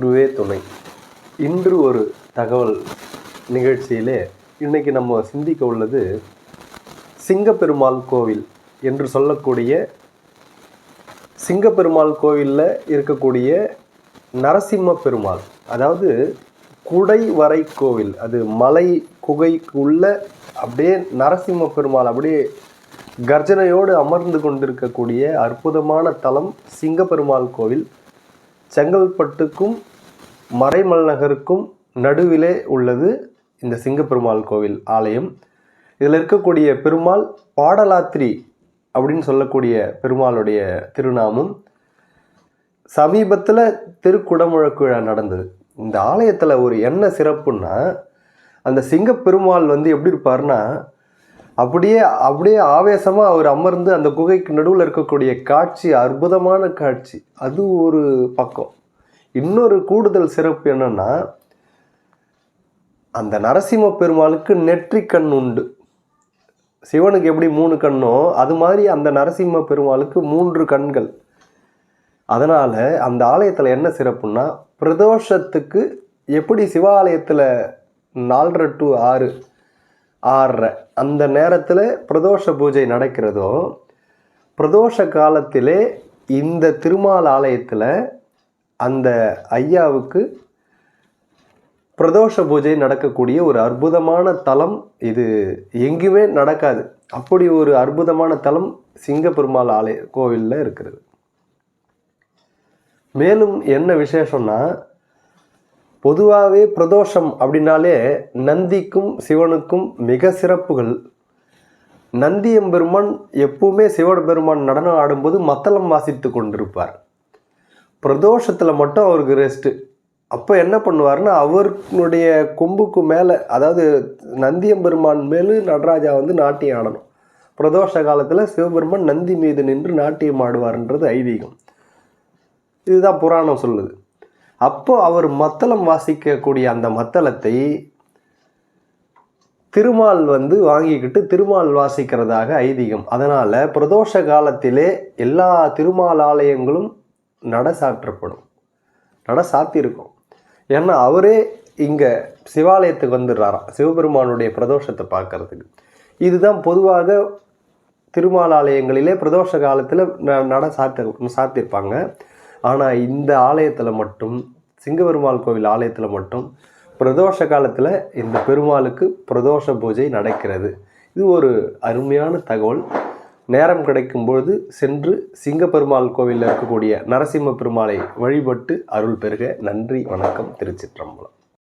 குருவே துணை. இன்று ஒரு தகவல் நிகழ்ச்சியிலே இன்றைக்கி நம்ம சிந்திக்க உள்ளது சிங்கப்பெருமாள் கோவில் என்று சொல்லக்கூடிய சிங்கப்பெருமாள் கோவிலில் இருக்கக்கூடிய நரசிம்ம பெருமாள் அதாவது குடைவரை கோவில் அது மலை குகைக்குள்ள அப்படியே நரசிம்ம பெருமாள் அப்படியே கர்ஜனையோடு அமர்ந்து கொண்டிருக்கக்கூடிய அற்புதமான தலம் சிங்கப்பெருமாள் கோவில் செங்கல்பட்டுக்கும் மறைமல் நகருக்கும் நடுவிலே உள்ளது இந்த சிங்கப்பெருமாள் கோவில் ஆலயம். இதில் இருக்கக்கூடிய பெருமாள் பாடலாத்திரி அப்படின்னு சொல்லக்கூடிய பெருமாளுடைய திருநாமம். சமீபத்தில் திருக்குடமுழக்கு விழா நடந்தது. இந்த ஆலயத்தில் ஒரு என்ன சிறப்புன்னா அந்த சிங்கப்பெருமாள் வந்து எப்படி இருப்பார்னா அப்படியே அப்படியே ஆவேசமாக அவர் அமர்ந்து அந்த குகைக்கு நடுவில் இருக்கக்கூடிய காட்சி அற்புதமான காட்சி. அது ஒரு பக்கம். இன்னொரு கூடுதல் சிறப்பு என்னென்னா அந்த நரசிம்ம பெருமாளுக்கு நெற்றி கண் உண்டு. சிவனுக்கு எப்படி மூணு கண்ணோ அது மாதிரி அந்த நரசிம்ம பெருமாளுக்கு மூன்று கண்கள். அதனால் அந்த ஆலயத்தில் என்ன சிறப்புன்னா பிரதோஷத்துக்கு எப்படி சிவாலயத்தில் நாலரை டு ஆறு ஆறரை அந்த நேரத்தில் பிரதோஷ பூஜை நடக்கிறதோ பிரதோஷ காலத்திலே இந்த திருமால் ஆலயத்தில் அந்த ஐயாவுக்கு பிரதோஷ பூஜை நடக்கக்கூடிய ஒரு அற்புதமான தலம் இது. எங்குமே நடக்காது. அப்படி ஒரு அற்புதமான தலம் சிங்கப்பெருமாள் ஆலய கோவிலில் இருக்கிறது. மேலும் என்ன விசேஷம்னா பொதுவாகவே பிரதோஷம் அப்படின்னாலே நந்திக்கும் சிவனுக்கும் மிக சிறப்புகள். நந்தியம்பெருமான் எப்பவுமே சிவபெருமான் நடனம் ஆடும்போது மத்தளம் வாசித்து கொண்டிருப்பார். பிரதோஷத்தில் மட்டும் அவருக்கு ரெஸ்ட்டு அப்போ என்ன பண்ணுவார்னா அவருடைய கொம்புக்கு மேலே அதாவது நந்தியம்பெருமான் மேலு நடராஜா வந்து நாட்டியம் ஆடணும். பிரதோஷ காலத்தில் சிவபெருமான் நந்தி மீது நின்று நாட்டியம் ஆடுவார்ன்றது ஐதீகம். இதுதான் புராணம் சொல்லுது. அப்போ அவர் மத்தளம் வாசிக்கக்கூடிய அந்த மத்தளத்தை திருமால் வந்து வாங்கிக்கிட்டு திருமால் வாசிக்கிறதாக ஐதீகம். அதனால் பிரதோஷ காலத்திலே எல்லா திருமால் ஆலயங்களும் நட சாற்றப்படும் நட சாத்தியிருக்கும் ஏன்னா அவரே இங்கே சிவாலயத்துக்கு வந்துடுறாராம் சிவபெருமானுடைய பிரதோஷத்தை பார்க்கறதுக்கு. இதுதான் பொதுவாக திருமாலாலயங்களிலே பிரதோஷ காலத்தில் ந- நட சாத்த சாத்தியிருப்பாங்க ஆனால் இந்த ஆலயத்தில் மட்டும் சிங்கபெருமாள் கோவில் ஆலயத்தில் மட்டும் பிரதோஷ காலத்தில் இந்த பெருமாளுக்கு பிரதோஷ பூஜை நடக்கிறது. இது ஒரு அருமையான தகவல். நேரம் கிடைக்கும் பொழுது சென்று சிங்கப்பெருமாள் கோவிலில் இருக்கக்கூடிய நரசிம்ம பெருமாளை வழிபட்டு அருள் பெறுக. நன்றி வணக்கம் திருச்சிற்றம்பலம்.